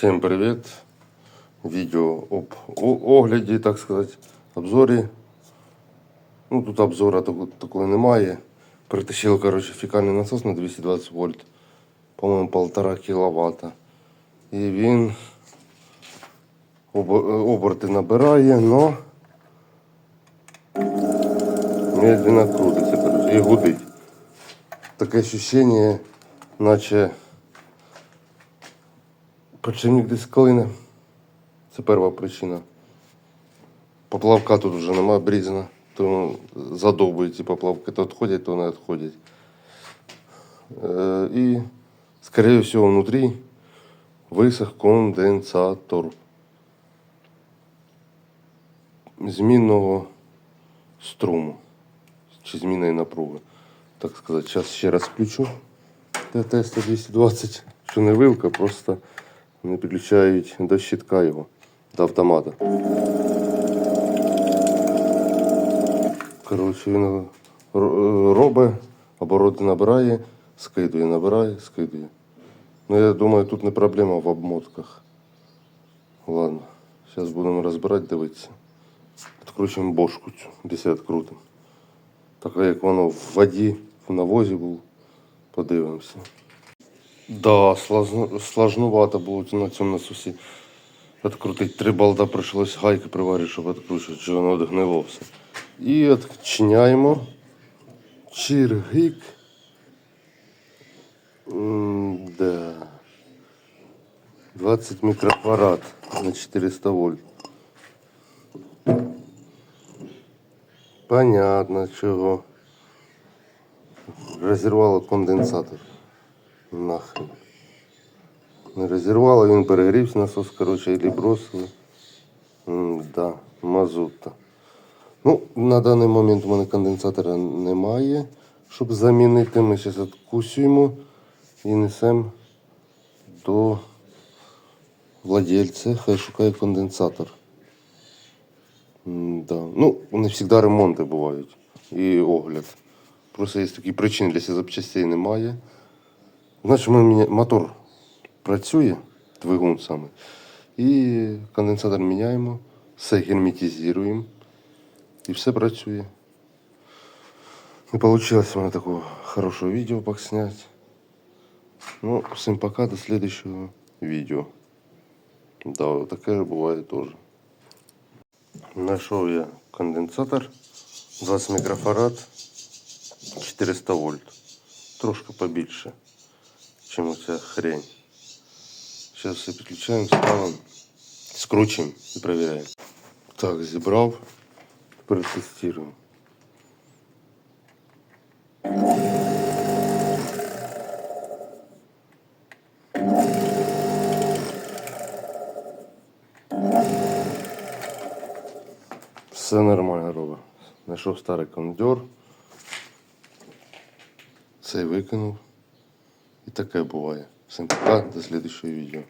Всем привет! Видео об огляді, так сказати, обзорі. Ну, тут обзора такого, немає. Притащив, короче, фекальний насос на 220 вольт. По-моєму, 1,5 кВт. І він об- оберти набирає, но медленно крутиться, короче, і гудить. Таке ощущение, наче Подшипник десь клине. Це перша причина. Поплавка тут вже немає обрізана, то задовбують ці поплавки, то відходять, то не відходять. Е, і, скорее всего, внутрі висох конденсатор змінного струму чи змінної напруги. Так сказати, зараз ще раз включу. ТТ 220, що не вилка, просто не підключають до щитка його, до автомата. Коротше, він робить, обороти набирає, скидує, набирає, скидує. Ну, я думаю, тут не проблема в обмотках. Ладно, зараз будемо розбирати, дивитися. Відкручуємо бошку цю, 10 крутим. Таке, як воно в воді, в навозі було. Подивимося. Да, сложновато було на цьому насосі. Відкрутити три болта прийшлось гайки приварити, щоб відкручувати, щоб воно відгнило все. І відчиняємо. Чиргик. Да. 20 мікрофарад на 400 вольт. Понятно, чого. Розірвало конденсатор. Нахрен. Не розірвало, він перегрівся насос, коротше, і бросили. Да, мазута. Ну, на даний момент у мене конденсатора немає, щоб замінити. Ми зараз відкусуємо і несемо до владельця, хай шукає конденсатор. М, Да. Ну, не завжди ремонти бувають і огляд. Просто є такі причини, якщо запчастей немає. Значить, мотор працює, двигун саме. І конденсатор міняємо, все герметизуємо. І все працює. Не вийшло в мене такого хорошого відео посняти. Ну, всім пока, до следующего відео. Да, таке буває теж. Нашов я конденсатор 20 мікрофарад 400 вольт. Трошки побільше, чим оця хрень. Зараз все підключаємо, ставимо, скручуємо і перевіряємо. Так, зібрав. Тепер тестуємо. Все нормально робить. Знайшов старий кондьор. Цей викинув. І таке буває. Всім пока, до слідчого відео.